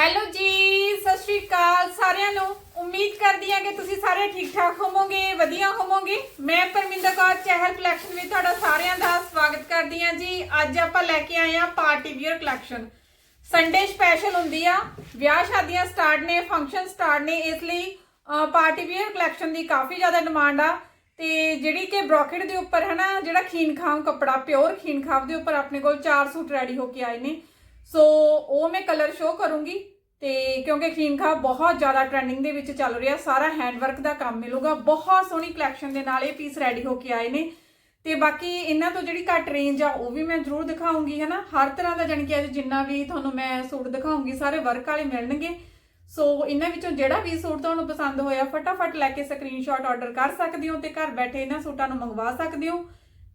Hello ਜੀ, ਸਤਿ ਸ਼੍ਰੀ ਅਕਾਲ ਸਾਰਿਆਂ ਨੂੰ। ਉਮੀਦ ਕਰਦੀ ਹਾਂ ਕਿ ਤੁਸੀਂ ਸਾਰੇ ਠੀਕ ਠਾਕ ਹੋਵੋਗੇ, ਵਧੀਆ ਹੋਵੋਗੇ। ਮੈਂ ਪਰਮਿੰਦਰ ਕੌਰ, ਚਹਿਲ ਕਲੈਕਸ਼ਨ ਵਿੱਚ ਤੁਹਾਡਾ ਸਾਰਿਆਂ ਦਾ ਸਵਾਗਤ ਕਰਦੀ ਹਾਂ ਜੀ। ਅੱਜ ਆਪਾਂ ਲੈ ਕੇ ਆਏ ਹਾਂ party wear collection Sunday special ਹੁੰਦੀ ਆ, ਵਿਆਹ ਸ਼ਾਦੀਆਂ ਸਟਾਰਟ ਨੇ ਫੰਕਸ਼ਨ ਸਟਾਰਟ ਨੇ, ਇਸ ਲਈ ਪਾਰਟੀ ਵੀਅਰ ਕਲੈਕਸ਼ਨ ਦੀ ਕਾਫੀ ਜ਼ਿਆਦਾ ਡਿਮਾਂਡ ਆ। ਤੇ ਜਿਹੜੀ ਕਿ ਬ੍ਰੋਕੇਟ ਦੇ ਉੱਪਰ ਹੈ ਨਾ, ਜਿਹੜਾ ਖੀਨ ਕੱਪੜਾ ਪਿਓਰ ਖੀਨ ਦੇ ਉੱਪਰ ਆਪਣੇ ਕੋਲ ਚਾਰ ਸੂਟ ਰੈਡੀ ਹੋ ਕੇ ਆਏ ਨੇ। ਸੋ ਉਹ ਮੈਂ ਕਲਰ ਸ਼ੋ ਕਰੂੰਗੀ। ਤੇ ਕਿਉਂਕਿ ਖੀਨ ਬਹੁਤ ਜ਼ਿਆਦਾ ਟ੍ਰੈਂਡਿੰਗ ਦੇ ਵਿੱਚ ਚੱਲ ਰਿਹਾ, ਸਾਰਾ ਹੈਂਡਵਰਕ ਦਾ ਕੰਮ ਮਿਲੂਗਾ, ਬਹੁਤ ਸੋਹਣੀ ਕਲੈਕਸ਼ਨ ਦੇ ਨਾਲ ਇਹ ਪੀਸ ਰੈਡੀ ਹੋ ਕੇ ਆਏ ਨੇ। ਤੇ ਬਾਕੀ ਇਹਨਾਂ ਤੋਂ ਜਿਹੜੀ ਘੱਟ ਰੇਂਜ ਆ, ਉਹ ਵੀ ਮੈਂ ਜ਼ਰੂਰ ਦਿਖਾਉਂਗੀ, ਹਨਾ? ਹਰ ਤਰ੍ਹਾਂ ਦਾ ਜਾਣੀ ਕਿ ਅੱਜ ਜਿੰਨਾ ਵੀ ਤੁਹਾਨੂੰ ਮੈਂ ਸੂਟ ਦਿਖਾਉਂਗੀ, ਸਾਰੇ ਵਰਕ ਵਾਲੇ ਮਿਲਣਗੇ। ਸੋ ਇਹਨਾਂ ਵਿੱਚੋਂ ਜਿਹੜਾ ਵੀ ਸੂਟ ਤੁਹਾਨੂੰ ਪਸੰਦ ਹੋਇਆ, ਫਟਾਫਟ ਲੈ ਕੇ ਸਕਰੀਨਸ਼ਾਟ ਆਰਡਰ ਕਰ ਸਕਦੇ ਹੋ ਤੇ ਘਰ ਬੈਠੇ ਇਹਨਾਂ ਸੂਟਾਂ ਨੂੰ ਮੰਗਵਾ ਸਕਦੇ ਹੋ।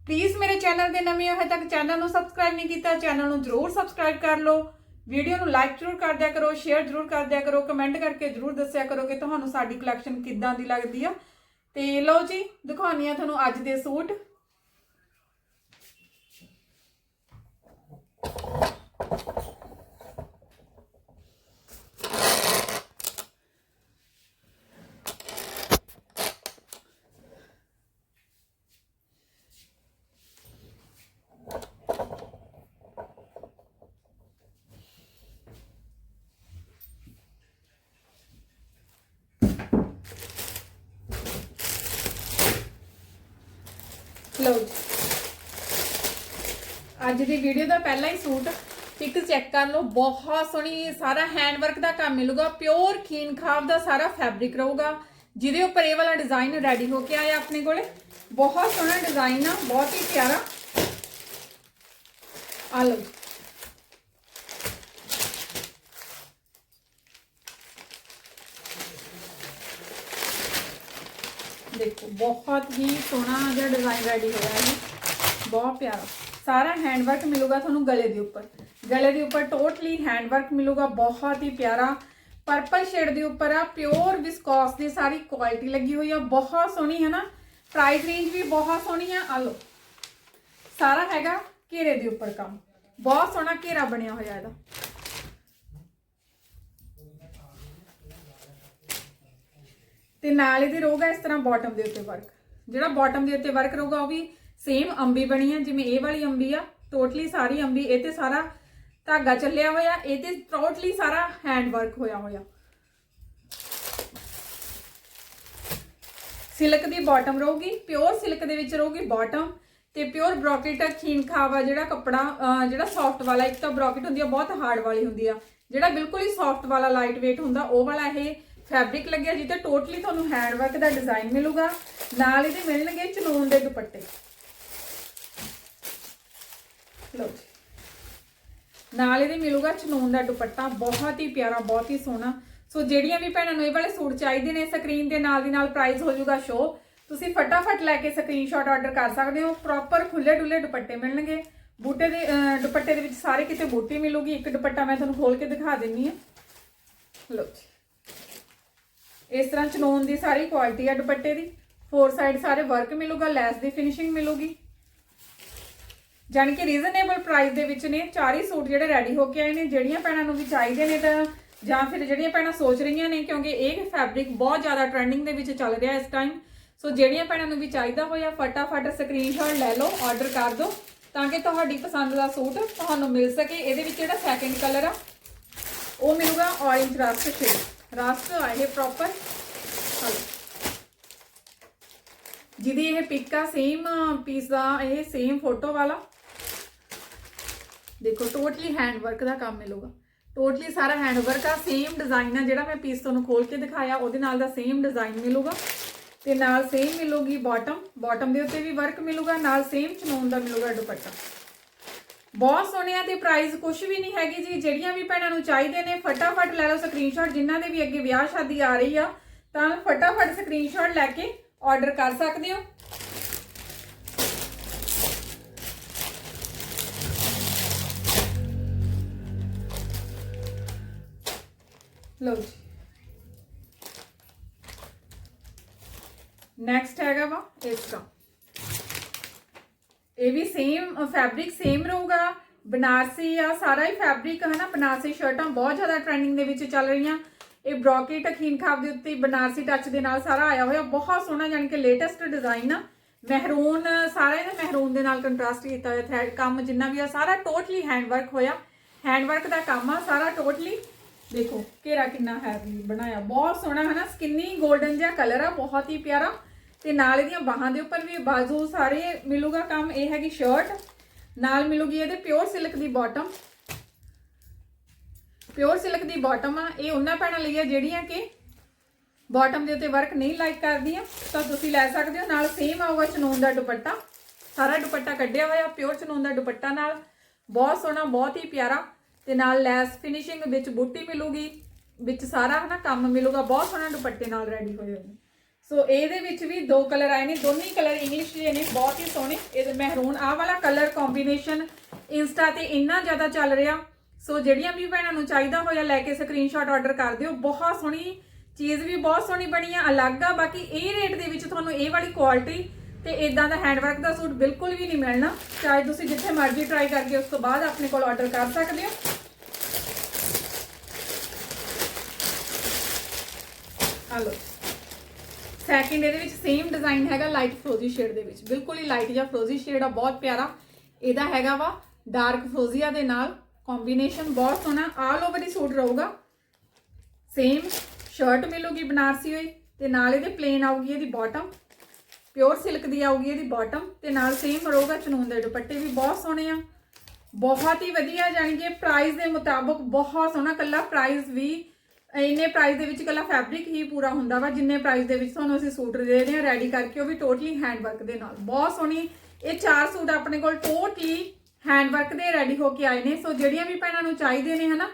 ਪਲੀਜ਼ ਮੇਰੇ ਚੈਨਲ ਦੇ ਨਵੇਂ ਹਜੇ ਤੱਕ ਚੈਨਲ ਨੂੰ ਸਬਸਕ੍ਰਾਈਬ ਨਹੀਂ ਕੀਤਾ ਚੈਨਲ ਨੂੰ ਜ਼ਰੂਰ ਸਬਸਕ੍ਰਾਈਬ ਕਰ ਲਓ। ਵੀਡੀਓ ਨੂੰ ਲਾਈਕ ਜ਼ਰੂਰ ਕਰ ਦਿਆ ਕਰੋ ਸ਼ੇਅਰ ਜ਼ਰੂਰ ਕਰ ਦਿਆ ਕਰੋ ਕਮੈਂਟ ਕਰਕੇ ਜ਼ਰੂਰ ਦੱਸਿਆ ਕਰੋ ਕਿ ਤੁਹਾਨੂੰ ਸਾਡੀ ਕਲੈਕਸ਼ਨ ਕਿੱਦਾਂ ਦੀ ਲੱਗਦੀ ਆ। ਤੇ ਲਓ ਜੀ, ਦਿਖਾਉਣੀ ਆ ਤੁਹਾਨੂੰ ਅੱਜ ਦੇ ਸੂਟ। ਲਓ ਅੱਜ ਦੀ ਵੀਡੀਓ ਦਾ ਪਹਿਲਾ ਹੀ ਸੂਟ ਪਿਕ ਚੈੱਕ ਕਰ ਲਓ, ਬਹੁਤ ਸੋਹਣੀ, ਸਾਰਾ ਹੈਂਡ ਵਰਕ ਦਾ ਕੰਮ ਮਿਲੂਗਾ ਪਿਓਰ ਖੀਨ ਖਾਬ ਦਾ ਸਾਰਾ ਫੈਬਰਿਕ ਰਹੂਗਾ। ਜਿਹਦੇ ਉੱਪਰ ਇਹ ਵਾਲਾ ਡਿਜ਼ਾਈਨ ਰੈਡੀ ਹੋ ਕੇ ਆਇਆ ਆਪਣੇ ਕੋਲੇ। ਬਹੁਤ ਸੋਹਣਾ ਡਿਜ਼ਾਈਨ ਆ, ਬਹੁਤ ਹੀ ਪਿਆਰਾ। ਆ ਲਓ ਦੇਖੋ, ਬਹੁਤ ਹੀ ਸੋਹਣਾ ਜਿਹਾ ਡਿਜ਼ਾਈਨ ਰੈਡੀ ਹੋਇਆ ਹੈ ਬਹੁਤ ਪਿਆਰਾ। ਸਾਰਾ ਹੈਂਡਵਰਕ ਮਿਲੂਗਾ ਤੁਹਾਨੂੰ ਗਲੇ ਦੇ ਉੱਪਰ। ਗਲੇ ਦੇ ਉੱਪਰ ਟੋਟਲੀ ਹੈਂਡਵਰਕ ਮਿਲੂਗਾ, ਬਹੁਤ ਹੀ ਪਿਆਰਾ। ਪਰਪਲ ਸ਼ੇਡ ਦੇ ਉੱਪਰ ਆ ਪਿਓਰ ਵਿਸਕੋਸ ਦੀ ਸਾਰੀ ਕੁਆਲਿਟੀ ਲੱਗੀ ਹੋਈ ਆ, ਬਹੁਤ ਸੋਹਣੀ ਹੈ ਨਾ ਪ੍ਰਾਈਸ ਰੇਂਜ ਵੀ ਬਹੁਤ ਸੋਹਣੀ ਆ। ਆ ਲਓ। ਸਾਰਾ ਹੈਗਾ ਘੇਰੇ ਦੇ ਉੱਪਰ ਕੰਮ। ਬਹੁਤ ਸੋਹਣਾ ਘੇਰਾ ਬਣਿਆ ਹੋਇਆ ਇਹਦਾ। ਤੇ ਨਾਲ ਇਹਦੇ ਰਹੂਗਾ ਇਸ ਤਰ੍ਹਾਂ ਬਾਟਮ ਦੇ ਉੱਤੇ ਵਰਕ ਜਿਹੜਾ ਬਾਟਮ ਦੇ ਉੱਤੇ ਵਰਕ ਰਹੂਗਾ ਉਹ ਵੀ ਸੇਮ ਅੰਬੀ ਬਣੀ ਆ, ਜਿਵੇਂ ਇਹ ਵਾਲੀ ਅੰਬੀ ਆ ਟੋਟਲੀ ਸਾਰੀ ਅੰਬੀ, ਇਹ ਤੇ ਸਾਰਾ ਧਾਗਾ ਚੱਲਿਆ ਹੋਇਆ, ਇਹ ਤੇ ਟੋਟਲੀ ਸਾਰਾ ਹੈਂਡ ਵਰਕ ਹੋਇਆ ਹੋਇਆ। ਸਿਲਕ ਦੀ ਬਾਟਮ ਰਹੂਗੀ ਪਿਓਰ ਸਿਲਕ ਦੇ ਵਿੱਚ ਰਹੂਗੀ ਬਾਟਮ ਤੇ ਪਿਓਰ ਬ੍ਰੋਕੇਟ ਖੀਨ ਖਾਵਾ ਜਿਹੜਾ ਕੱਪੜਾ ਜਿਹੜਾ ਸੌਫਟ ਵਾਲਾ, ਇੱਕ ਤਾਂ ਬ੍ਰੋਕੇਟ ਹੁੰਦੀ ਆ, ਬਹੁਤ ਹਾਰਡ ਵਾਲੀ ਹੁੰਦੀ ਆ। ਜਿਹੜਾ ਬਿਲਕੁਲ ਹੀ ਸੌਫਟ ਵਾਲਾ ਲਾਈਟ weight ਹੁੰਦਾ, ਉਹ ਵਾਲਾ ਇਹ ਫੈਬਰਿਕ ਲੱਗਿਆ ਜਿਹਦੇ ਟੋਟਲੀ ਤੁਹਾਨੂੰ ਹੈਂਡ ਵਰਕ ਦਾ ਡਿਜ਼ਾਈਨ ਮਿਲੂਗਾ। ਨਾਲ ਇਹਦੇ ਮਿਲਣਗੇ ਚਨੂਨ ਦੇ ਦੁਪੱਟੇ। ਲਓ ਜੀ। ਨਾਲ ਇਹਦੇ ਮਿਲੂਗਾ ਚਨੂਨ ਦਾ ਦੁਪੱਟਾ। ਬਹੁਤ ਹੀ ਪਿਆਰਾ, ਬਹੁਤ ਹੀ ਸੋਹਣਾ। ਸੋ ਜਿਹੜੀਆਂ ਵੀ ਭੈਣਾਂ ਨੂੰ ਇਹ ਵਾਲੇ ਸੂਟ ਚਾਹੀਦੇ ਨੇ ਸਕਰੀਨ ਦੇ ਨਾਲ ਦੀ ਨਾਲ ਪ੍ਰਾਈਸ ਹੋ ਜਾਊਗਾ ਸ਼ੋ ਤੁਸੀਂ ਫਟਾਫਟ ਲੈ ਕੇ ਸਕਰੀਨਸ਼ਾਟ ਆਰਡਰ ਕਰ ਸਕਦੇ ਹੋ। ਪ੍ਰੋਪਰ ਖੁੱਲੇ ਡੁੱਲੇ ਦੁਪੱਟੇ ਮਿਲਣਗੇ। ਬੂਟੇ ਦੇ ਦੁਪੱਟੇ ਦੇ ਵਿੱਚ ਸਾਰੇ ਕਿਤੇ ਬੂਟੀ ਮਿਲੂਗੀ। ਇੱਕ ਦੁਪੱਟਾ ਮੈਂ ਤੁਹਾਨੂੰ ਖੋਲ ਕੇ ਦਿਖਾ ਦਿੰਨੀ ਆ। ਲਓ ਜੀ। ਇਸ ਤਰ੍ਹਾਂ ਚਨੋਨ ਦੀ ਸਾਰੀ ਕੁਆਲਿਟੀ ਆ ਦੁਪੱਟੇ ਦੀ। ਫੋਰ ਸਾਈਡ ਸਾਰੇ ਵਰਕ ਮਿਲੂਗਾ ਲੈਸ ਦੀ ਫਿਨਿਸ਼ਿੰਗ ਮਿਲੂਗੀ। ਜਾਣੀ ਕਿ ਰੀਜ਼ਨੇਬਲ ਪ੍ਰਾਈਸ ਦੇ ਵਿੱਚ ਨੇ, ਚਾਰ ਹੀ ਸੂਟ ਜਿਹੜੇ ਰੈਡੀ ਹੋ ਕੇ ਆਏ ਨੇ, ਜਿਹੜੀਆਂ ਭੈਣਾਂ ਨੂੰ ਵੀ ਚਾਹੀਦੇ ਨੇ ਤਾਂ, ਜਾਂ ਫਿਰ ਜਿਹੜੀਆਂ ਭੈਣਾਂ ਸੋਚ ਰਹੀਆਂ ਨੇ, ਕਿਉਂਕਿ ਇਹ ਫੈਬਰਿਕ ਬਹੁਤ ਜ਼ਿਆਦਾ ਟ੍ਰੈਂਡਿੰਗ ਦੇ ਵਿੱਚ ਚੱਲ ਰਿਹਾ ਇਸ ਟਾਈਮ ਸੋ ਜਿਹੜੀਆਂ ਭੈਣਾਂ ਨੂੰ ਵੀ ਚਾਹੀਦਾ ਹੋਇਆ, ਫਟਾਫਟ ਸਕਰੀਨਸ਼ਾਟ ਲੈ ਲਓ ਆਰਡਰ ਕਰ ਦਿਓ, ਤਾਂ ਕਿ ਤੁਹਾਡੀ ਪਸੰਦ ਦਾ ਸੂਟ ਤੁਹਾਨੂੰ ਮਿਲ ਸਕੇ। ਇਹਦੇ ਵਿੱਚ ਜਿਹੜਾ ਸੈਕੰਡ ਕਲਰ ਆ, ਉਹ ਮਿਲੂਗਾ orange ਰਸਟ ਸ਼ੇਡ ਰਸਟ ਆ ਪ੍ਰੋਪਰ ਜਿਹਦੀ ਇਹ ਪਿਕ ਆ ਸੇਮ ਪੀਸ ਦਾ, ਇਹ ਸੇਮ ਫੋਟੋ ਵਾਲਾ। ਦੇਖੋ ਟੋਟਲੀ ਹੈਂਡ ਵਰਕ ਦਾ ਕੰਮ ਮਿਲੂਗਾ ਟੋਟਲੀ ਸਾਰਾ ਹੈਂਡ ਵਰਕ ਆ ਸੇਮ ਡਿਜ਼ਾਈਨ ਆ ਜਿਹੜਾ ਮੈਂ ਪੀਸ ਤੁਹਾਨੂੰ ਖੋਲ ਕੇ ਦਿਖਾਇਆ, ਉਹਦੇ ਨਾਲ ਦਾ ਸੇਮ ਡਿਜ਼ਾਈਨ ਮਿਲੂਗਾ। ਤੇ ਨਾਲ ਸੇਮ ਮਿਲੂਗੀ ਬਾਟਮ ਬਾਟਮ ਦੇ ਉੱਤੇ ਵੀ ਵਰਕ ਮਿਲੂਗਾ, ਨਾਲ ਸੇਮ ਚਨੋਨ ਦਾ ਮਿਲੂਗਾ ਦੁਪੱਟਾ। ਬਹੁਤ ਸੋਹਣੇ ਆ ਤੇ ਪ੍ਰਾਈਸ ਕੁਝ ਵੀ ਨਹੀਂ ਹੈਗੀ ਜੀ। ਜਿਹੜੀਆਂ ਵੀ ਭੈਣਾਂ ਨੂੰ ਚਾਹੀਦੇ ਨੇ, ਫਟਾਫਟ ਲੈ ਲਓ ਸਕਰੀਨਸ਼ਾਟ ਜਿਨ੍ਹਾਂ ਦੇ ਵੀ ਅੱਗੇ ਵਿਆਹ ਸ਼ਾਦੀ ਆ ਰਹੀ ਆ, ਤਾਂ ਫਟਾਫਟ ਸਕਰੀਨਸ਼ਾਟ ਲੈ ਕੇ ਆਰਡਰ ਕਰ ਸਕਦੇ ਹੋ। ਲਓ ਜੀ। ਨੈਕਸਟ ਹੈਗਾ ਵਾ, ਇਸ ਦਾ ਇਹ ਵੀ ਸੇਮ ਫੈਬਰਿਕ ਸੇਮ ਰਹੂਗਾ। ਬਨਾਰਸੀ ਆ, ਸਾਰਾ ਹੀ ਫੈਬਰਿਕ ਹੈ ਨਾ ਬਨਾਰਸੀ ਸ਼ਰਟਾਂ ਬਹੁਤ ਜ਼ਿਆਦਾ ਟ੍ਰੈਂਡਿੰਗ ਦੇ ਵਿੱਚ ਚੱਲ ਰਹੀਆਂ। ਇਹ ਬ੍ਰੋਕੇਟ ਅਖੀਨ ਖਾਬ ਦੇ ਉੱਤੇ ਬਨਾਰਸੀ ਟੱਚ ਦੇ ਨਾਲ ਸਾਰਾ ਆਇਆ ਹੋਇਆ। ਬਹੁਤ ਸੋਹਣਾ ਜਾਣੀ ਕਿ ਲੇਟੈਸਟ ਡਿਜ਼ਾਈਨ ਆ। ਮਹਿਰੂਨ ਸਾਰਾ ਇਹਦਾ ਮਹਿਰੂਨ ਦੇ ਨਾਲ ਕੰਟਰਾਸਟ ਕੀਤਾ ਹੋਇਆ ਥ੍ਰੈਡ ਕੰਮ ਜਿੰਨਾ ਵੀ ਆ, ਸਾਰਾ ਟੋਟਲੀ ਹੈਂਡ ਵਰਕ ਹੋਇਆ। ਹੈਂਡ ਵਰਕ ਦਾ ਕੰਮ ਆ, ਸਾਰਾ ਟੋਟਲੀ ਦੇਖੋ, ਘੇਰਾ ਕਿੰਨਾ ਹੈਵੀ ਬਣਾਇਆ। ਬਹੁਤ ਸੋਹਣਾ ਹੈ ਨਾ ਸਕਿੰਨੀ 골ਡਨ ਜਿਹਾ ਕਲਰ ਆ, ਬਹੁਤ ਹੀ ਪਿਆਰਾ। ਤੇ ਨਾਲ ਇਹਦੀਆਂ ਬਾਹਾਂ ਦੇ ਉੱਪਰ ਵੀ ਬਾਜ਼ੂ ਸਾਰੇ ਮਿਲੂਗਾ ਕੰਮ, ਇਹ ਹੈਗੀ ਸ਼ਰਟ ਨਾਲ ਮਿਲੂਗੀ ਇਹਦੇ ਪਿਓਰ ਸਿਲਕ ਦੀ ਬਾਟਮ ਪਿਓਰ ਸਿਲਕ ਦੀ ਬਾਟਮ ਆ, ਇਹ ਉਹਨਾਂ ਭੈਣਾਂ ਲਈ ਆ ਜਿਹੜੀਆਂ ਕਿ ਬਾਟਮ ਦੇ ਉੱਤੇ ਵਰਕ ਨਹੀਂ ਲਾਈਕ ਕਰਦੀਆਂ। ਤਾਂ ਤੁਸੀਂ ਲੈ ਸਕਦੇ ਹੋ, ਨਾਲ ਸੇਮ ਆਊਗਾ ਚਨੂਨ ਦਾ ਦੁਪੱਟਾ। ਸਾਰਾ ਦੁਪੱਟਾ ਕੱਢਿਆ ਹੋਇਆ ਪਿਓਰ ਚਨੂਨ ਦਾ ਦੁਪੱਟਾ ਨਾਲ। ਬਹੁਤ ਸੋਹਣਾ, ਬਹੁਤ ਹੀ ਪਿਆਰਾ। ਤੇ ਨਾਲ ਲੈਸ ਫਿਨਿਸ਼ਿੰਗ ਵਿੱਚ ਬੂਟੀ ਮਿਲੂਗੀ, ਵਿੱਚ ਸਾਰਾ ਹਨਾ ਕੰਮ ਮਿਲੂਗਾ। ਬਹੁਤ ਸੋਹਣਾ ਦੁਪੱਟੇ ਨਾਲ ਰੈਡੀ ਹੋਏ ਹੋਏ ਨੇ। ਸੋ ਇਹਦੇ ਵਿੱਚ ਵੀ ਦੋ ਕਲਰ ਆਏ ਨੇ, ਦੋਨੇ ਕਲਰ ਇੰਗਲਿਸ਼ ਦੇ ਨੇ, ਬਹੁਤ ਹੀ ਸੋਹਣੇ। ਇਹ ਮਹਿਰੂਨ ਆਹ ਵਾਲਾ ਕਲਰ ਕੰਬੀਨੇਸ਼ਨ ਇੰਸਟਾ ਤੇ ਇੰਨਾ ਜ਼ਿਆਦਾ ਚੱਲ ਰਿਹਾ। ਸੋ ਜਿਹੜੀਆਂ ਵੀ ਭੈਣਾਂ ਨੂੰ ਚਾਹੀਦਾ ਹੋਇਆ ਲੈ ਕੇ ਸਕਰੀਨਸ਼ਾਟ ਆਰਡਰ ਕਰ ਦਿਓ। ਬਹੁਤ ਸੋਹਣੀ ਚੀਜ਼ ਵੀ ਬਹੁਤ ਸੋਹਣੀ ਬਣੀ ਆ, ਅਲੱਗ ਆ, ਬਾਕੀ ਇਹ ਰੇਟ ਦੇ ਵਿੱਚ ਤੁਹਾਨੂੰ ਇਹ ਵਾਲੀ ਕੁਆਲਿਟੀ ਤੇ ਇਦਾਂ ਦਾ ਹੈਂਡਵਰਕ ਦਾ ਸੂਟ ਬਿਲਕੁਲ ਵੀ ਨਹੀਂ ਮਿਲਣਾ। ਚਾਹੇ ਤੁਸੀਂ ਜਿੱਥੇ ਮਰਜ਼ੀ ਟਰਾਈ ਕਰਕੇ ਉਸ ਤੋਂ ਬਾਅਦ ਆਪਣੇ ਕੋਲ ਆਰਡਰ ਕਰ ਸਕਦੇ ਹੋ। ਹਲੋ ਸੈਕਿੰਡ ਇਹਦੇ ਵਿੱਚ ਸੇਮ ਡਿਜ਼ਾਈਨ ਹੈਗਾ ਲਾਈਟ ਫਰੋਜ਼ੀ ਸ਼ੇਡ ਦੇ ਵਿੱਚ। ਬਿਲਕੁਲ ਹੀ ਲਾਈਟ ਜਾਂ ਫਰੋਜ਼ੀ ਸ਼ੇਡ ਆ, ਬਹੁਤ ਪਿਆਰਾ। ਇਹਦਾ ਹੈਗਾ ਵਾ ਡਾਰਕ ਫਰੋਜ਼ੀਆ ਦੇ ਨਾਲ। ਕੰਬੀਨੇਸ਼ਨ ਬਹੁਤ ਸੋਹਣਾ ਆਲ ਓਵਰ ਹੀ ਸੂਟ ਰਹੂਗਾ। ਸੇਮ ਸ਼ਰਟ ਮਿਲੂਗੀ ਬਨਾਰਸੀ ਹੋਈ, ਤੇ ਨਾਲ ਇਹਦੇ ਪਲੇਨ ਆਊਗੀ ਇਹਦੀ ਬਾਟਮ ਪਿਓਰ ਸਿਲਕ ਦੀ ਆਊਗੀ ਇਹਦੀ ਬਾਟਮ ਤੇ ਨਾਲ ਸੇਮ ਰਹੂਗਾ ਚਨੂਨ ਦੇ ਦੁਪੱਟੇ ਵੀ ਬਹੁਤ ਸੋਹਣੇ ਆ। ਬਹੁਤ ਹੀ ਵਧੀਆ, ਜਾਣੀ ਕਿ ਪ੍ਰਾਈਸ ਦੇ ਮੁਤਾਬਕ ਬਹੁਤ ਸੋਹਣਾ ਕੱਲਾ। ਪ੍ਰਾਈਸ ਵੀ ਇੰਨੇ ਪ੍ਰਾਈਸ ਦੇ ਵਿੱਚ ਕੱਲਾ ਫੈਬਰਿਕ ਹੀ ਪੂਰਾ ਹੁੰਦਾ ਵਾ, ਜਿੰਨੇ ਪ੍ਰਾਈਸ ਦੇ ਵਿੱਚ ਤੁਹਾਨੂੰ ਅਸੀਂ ਸੂਟ ਦੇ ਰਹੇ ਹਾਂ ਰੈਡੀ ਕਰਕੇ, ਉਹ ਵੀ ਟੋਟਲੀ ਹੈਂਡ ਵਰਕ ਦੇ ਨਾਲ। ਬਹੁਤ ਸੋਹਣੀ, ਇਹ ਚਾਰ ਸੂਟ ਆਪਣੇ ਕੋਲ ਟੋਟਲੀ ਹੈਂਡ ਵਰਕ ਦੇ ਰੈਡੀ ਹੋ ਕੇ ਆਏ ਨੇ। ਸੋ ਜਿਹੜੀਆਂ ਵੀ ਭੈਣਾਂ ਨੂੰ ਚਾਹੀਦੇ ਨੇ ਹਨਾ,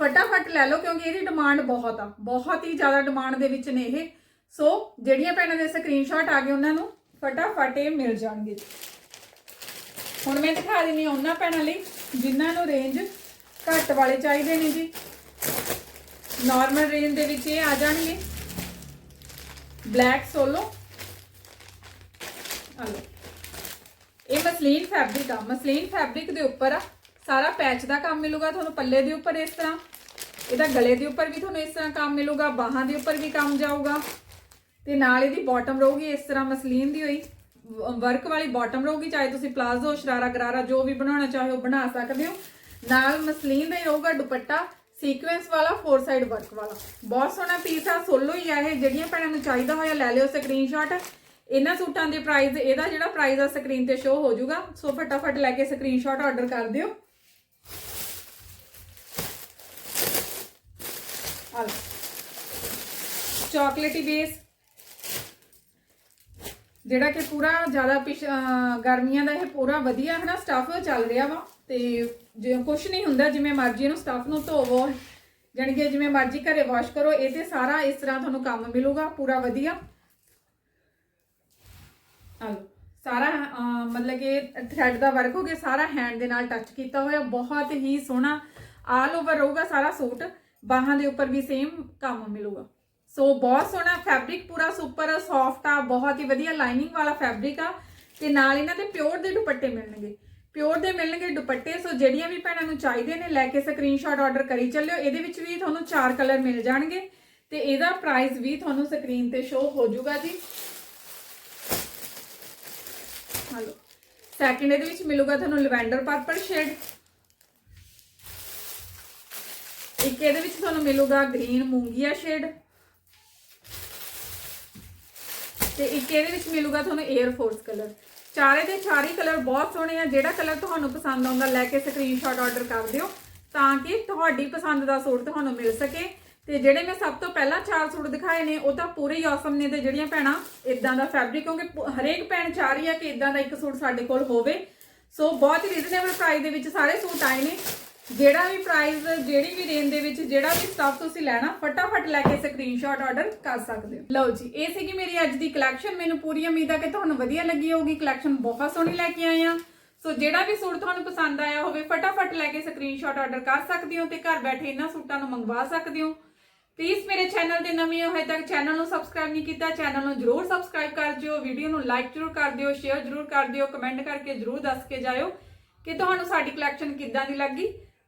ਫਟਾਫਟ ਲੈ ਲਓ, ਕਿਉਂਕਿ ਇਹਦੀ ਡਿਮਾਂਡ ਬਹੁਤ ਆ। ਬਹੁਤ ਹੀ ਜ਼ਿਆਦਾ ਡਿਮਾਂਡ ਦੇ ਵਿੱਚ ਨੇ ਇਹ। ਸੋ ਜਿਹੜੀਆਂ ਭੈਣਾਂ ਦੇ ਸਕਰੀਨਸ਼ਾਟ ਆ ਗਏ ਉਹਨਾਂ ਨੂੰ, ਫਟਾਫਟ ਇਹ ਮਿਲ ਜਾਣਗੇ। ਹੁਣ ਮੈਂ ਦਿਖਾ ਦਿੰਨੀ ਹਾਂ ਉਹਨਾਂ ਭੈਣਾਂ ਲਈ, ਜਿਨ੍ਹਾਂ ਨੂੰ ਰੇਂਜ ਘੱਟ ਵਾਲੇ ਚਾਹੀਦੇ ਨੇ ਜੀ। ਨਾਰਮਲ ਰੇਂਜ ਦੇ ਵਿੱਚ ਇਹ ਆ ਜਾਣਗੇ। Black solo hello. ਇਹ ਮਸਲੀਨ ਫੈਬਰਿਕ ਆ। ਮਸਲੀਨ ਫੈਬਰਿਕ ਦੇ ਉੱਪਰ ਆ। ਸਾਰਾ ਪੈਚ ਦਾ ਕੰਮ ਮਿਲੂਗਾ ਤੁਹਾਨੂੰ ਪੱਲੇ ਦੇ ਉੱਪਰ ਇਸ ਤਰ੍ਹਾਂ। ਇਹਦਾ ਗਲੇ ਦੇ ਉੱਪਰ ਵੀ ਤੁਹਾਨੂੰ ਇਸ ਤਰ੍ਹਾਂ ਕੰਮ ਮਿਲੂਗਾ। ਬਾਹਾਂ ਦੇ ਉੱਪਰ ਵੀ ਕੰਮ ਜਾਊਗਾ। ਤੇ ਨਾਲ ਇਹਦੀ ਬਾਟਮ ਰਹੂਗੀ ਇਸ ਤਰ੍ਹਾਂ ਮਸਲੀਨ ਦੀ ਹੋਈ। ਵਰਕ ਵਾਲੀ ਬਾਟਮ ਰਹੂਗੀ, ਚਾਹੇ ਤੁਸੀਂ ਪਲਾਜ਼ੋ ਸ਼ਰਾਰਾ ਗਰਾਰਾ ਜੋ ਵੀ ਬਣਾਉਣਾ ਚਾਹੇ ਉਹ ਬਣਾ ਸਕਦੇ ਹੋ। ਨਾਲ ਮਸਲੀਨ ਦਾ ਹੀ ਰਹੂਗਾ ਦੁਪੱਟਾ। ਸੀਕੁਐਂਸ ਵਾਲਾ, ਫੋਰ ਸਾਈਡ ਵਰਕ ਵਾਲਾ। ਬਹੁਤ ਸੋਹਣਾ ਪੀਸ ਆ, ਸੋਲੋ ਹੀ ਆ ਇਹ। ਜਿਹੜੀਆਂ ਭੈਣਾਂ ਨੂੰ ਚਾਹੀਦਾ ਹੋਇਆ ਲੈ ਲਿਓ ਸਕਰੀਨਸ਼ਾਟ ਇਹਨਾਂ ਸੂਟਾਂ ਦੇ ਪ੍ਰਾਈਸ ਇਹਦਾ ਜਿਹੜਾ ਪ੍ਰਾਈਸ ਆ ਸਕਰੀਨ ਤੇ ਸ਼ੋ ਹੋ ਜਾਊਗਾ ਸੋ ਫਟਾਫਟ ਲੈ ਕੇ ਸਕਰੀਨਸ਼ਾਟ ਆਰਡਰ ਕਰ ਦਿਓ। ਹਾਲ ਚਾਕਲੇਟੀ ਬੇਸ ਜਿਹੜਾ ਕਿ ਪੂਰਾ ਜ਼ਿਆਦਾ ਪਿਛ ਗਰਮੀਆਂ ਦਾ ਇਹ ਪੂਰਾ ਵਧੀਆ ਹੈ ਨਾ ਸਟਫ ਚੱਲ ਰਿਹਾ ਵਾ। ਤੇ ਜੇ ਕੁਝ ਨਹੀਂ ਹੁੰਦਾ, ਜਿਵੇਂ ਮਰਜ਼ੀ ਇਹਨੂੰ ਸਟਫ ਨੂੰ ਧੋਵੋ, ਜਾਣੀ ਕਿ ਜਿਵੇਂ ਮਰਜ਼ੀ ਘਰੇ ਵਾਸ਼ ਕਰੋ, ਇਹ ਤੇ ਸਾਰਾ ਇਸ ਤਰ੍ਹਾਂ ਤੁਹਾਨੂੰ ਕੰਮ ਮਿਲੂਗਾ, ਪੂਰਾ ਵਧੀਆ। ਹਲੋ ਸਾਰਾ ਮਤਲਬ ਕਿ ਥ੍ਰੈਡ ਦਾ ਵਰਕ ਹੋ ਗਿਆ, ਸਾਰਾ ਹੈਂਡ ਦੇ ਨਾਲ ਟੱਚ ਕੀਤਾ ਹੋਇਆ, ਬਹੁਤ ਹੀ ਸੋਹਣਾ ਆਲ ਓਵਰ ਰਹੂਗਾ ਸਾਰਾ ਸੂਟ, ਬਾਹਾਂ ਦੇ ਉੱਪਰ ਵੀ ਸੇਮ ਕੰਮ ਮਿਲੂਗਾ। ਸੋ ਬਹੁਤ ਸੋਹਣਾ ਫੈਬਰਿਕ ਪੂਰਾ ਸੁਪਰ ਸੌਫਟ ਆ, ਬਹੁਤ ਹੀ ਵਧੀਆ ਲਾਈਨਿੰਗ ਵਾਲਾ ਫੈਬਰਿਕ ਆ, ਤੇ ਨਾਲ ਇਹਨਾਂ ਦੇ ਪਿਓਰ ਦੇ ਦੁਪੱਟੇ ਮਿਲਣਗੇ। ਪਿਓਰ ਦੇ ਮਿਲਣਗੇ ਦੁਪੱਟੇ, ਸੋ ਜਿਹੜੀਆਂ ਵੀ ਭੈਣਾਂ ਨੂੰ ਚਾਹੀਦੇ ਨੇ, ਲੈ ਕੇ ਸਕਰੀਨਸ਼ਾਟ ਆਰਡਰ ਕਰੀ ਚੱਲਿਓ। ਇਹਦੇ ਵਿੱਚ ਵੀ ਤੁਹਾਨੂੰ ਚਾਰ ਕਲਰ ਮਿਲ ਜਾਣਗੇ ਤੇ ਇਹਦਾ ਪ੍ਰਾਈਸ ਵੀ ਤੁਹਾਨੂੰ ਸਕਰੀਨ ਤੇ ਸ਼ੋ ਹੋ ਜਾਊਗਾ ਜੀ। ਹਲੋ। ਸੈਕਿੰਡ ਇਹਦੇ ਵਿੱਚ ਮਿਲੂਗਾ ਤੁਹਾਨੂੰ ਲਵੈਂਡਰ ਪਰਪਲ ਸ਼ੇਡ ਇੱਕ ਇਹਦੇ ਵਿੱਚ ਤੁਹਾਨੂੰ ਮਿਲੂਗਾ ਗ੍ਰੀਨ ਮੂੰਗੀਆ ਸ਼ੇਡ ਤੇ ਇੱਕ ਇਹਦੇ ਵਿੱਚ ਮਿਲੂਗਾ ਤੁਹਾਨੂੰ 에ਅਰ ਫੋਰਸ ਕਲਰ ਚਾਰੇ ਦੇ ਚਾਰੇ ਕਲਰ ਬਹੁਤ ਸੋਹਣੇ ਆ। ਜਿਹੜਾ ਕਲਰ ਤੁਹਾਨੂੰ ਪਸੰਦ ਆਉਂਦਾ, ਲੈ ਕੇ ਸਕਰੀਨਸ਼ਾਟ ਆਰਡਰ ਕਰ ਦਿਓ, ਤਾਂ ਕਿ ਤੁਹਾਡੀ ਪਸੰਦ ਦਾ ਸੂਟ ਤੁਹਾਨੂੰ ਮਿਲ ਸਕੇ। ਤੇ ਜਿਹੜੇ ਮੈਂ ਸਭ ਤੋਂ ਪਹਿਲਾਂ ਚਾਰ ਸੂਟ ਦਿਖਾਏ ਨੇ, ਉਹ ਤਾਂ ਪੂਰੇ ਹੀ ਔਸਮ ਨੇ ਤੇ ਜਿਹੜੀਆਂ ਭੈਣਾਂ ਇਦਾਂ ਦਾ ਫੈਬਰਿਕ ਕਿਉਂਕਿ ਹਰੇਕ ਭੈਣ ਚਾਹ ਰਹੀ ਆ ਕਿ ਇਦਾਂ ਦਾ ਇੱਕ ਸੂਟ ਸਾਡੇ ਕੋਲ ਹੋਵੇ। ਸੋ ਬਹੁਤ ਹੀ ਰੀਜ਼ਨੇਬਲ ਪ੍ਰਾਈਸ ਦੇ ਵਿੱਚ ਸਾਰੇ ਸੂਟ ਆਏ ਨੇ। ਜਿਹੜਾ ਵੀ ਪ੍ਰਾਈਸ ਜਿਹੜੀ ਵੀ ਰੇਂਜ ਦੇ ਵਿੱਚ ਜਿਹੜਾ ਵੀ ਸਟਾਫ ਤੁਸੀਂ ਲੈਣਾ, ਫਟਾਫਟ ਲੈ ਕੇ ਸਕਰੀਨਸ਼ਾਟ ਆਰਡਰ ਕਰ ਸਕਦੇ ਹੋ। ਲਓ ਜੀ, ਇਹ ਸੀਗੀ ਮੇਰੀ ਅੱਜ ਦੀ ਕਲੈਕਸ਼ਨ ਮੈਨੂੰ ਪੂਰੀ ਉਮੀਦ ਆ ਕਿ ਤੁਹਾਨੂੰ ਵਧੀਆ ਲੱਗੀ ਹੋਊਗੀ। ਕਲੈਕਸ਼ਨ ਬਹੁਤ ਸੋਹਣੀ ਲੈ ਕੇ ਆਏ ਆ। ਸੋ ਜਿਹੜਾ ਵੀ ਸੂਟ ਤੁਹਾਨੂੰ ਪਸੰਦ ਆਇਆ ਹੋਵੇ, ਫਟਾਫਟ ਲੈ ਕੇ ਸਕਰੀਨਸ਼ਾਟ ਆਰਡਰ ਕਰ ਸਕਦੇ ਹੋ ਤੇ ਘਰ ਬੈਠੇ ਇਹਨਾਂ ਸੂਟਾਂ ਨੂੰ ਮੰਗਵਾ ਸਕਦੇ ਹੋ। ਪਲੀਜ਼ ਮੇਰੇ ਚੈਨਲ ਤੇ ਨਵੇਂ ਹੋ, ਹਜੇ ਤੱਕ ਚੈਨਲ ਨੂੰ ਸਬਸਕ੍ਰਾਈਬ ਨਹੀਂ ਕੀਤਾ ਚੈਨਲ ਨੂੰ ਜਰੂਰ ਸਬਸਕ੍ਰਾਈਬ ਕਰ ਦਿਓ। ਵੀਡੀਓ ਨੂੰ ਲਾਈਕ ਜਰੂਰ ਕਰ ਦਿਓ ਸ਼ੇਅਰ ਜਰੂਰ ਕਰ ਦਿਓ ਕਮੈਂਟ ਕਰਕੇ ਜਰੂਰ ਦੱਸ ਕੇ ਜਾਇਓ ਕਿ ਤੁਹਾਨੂੰ ਸਾਡੀ ਕਲੈਕਸ਼ਨ ਕਿੱਦਾਂ ਦੀ ਲੱਗੀ।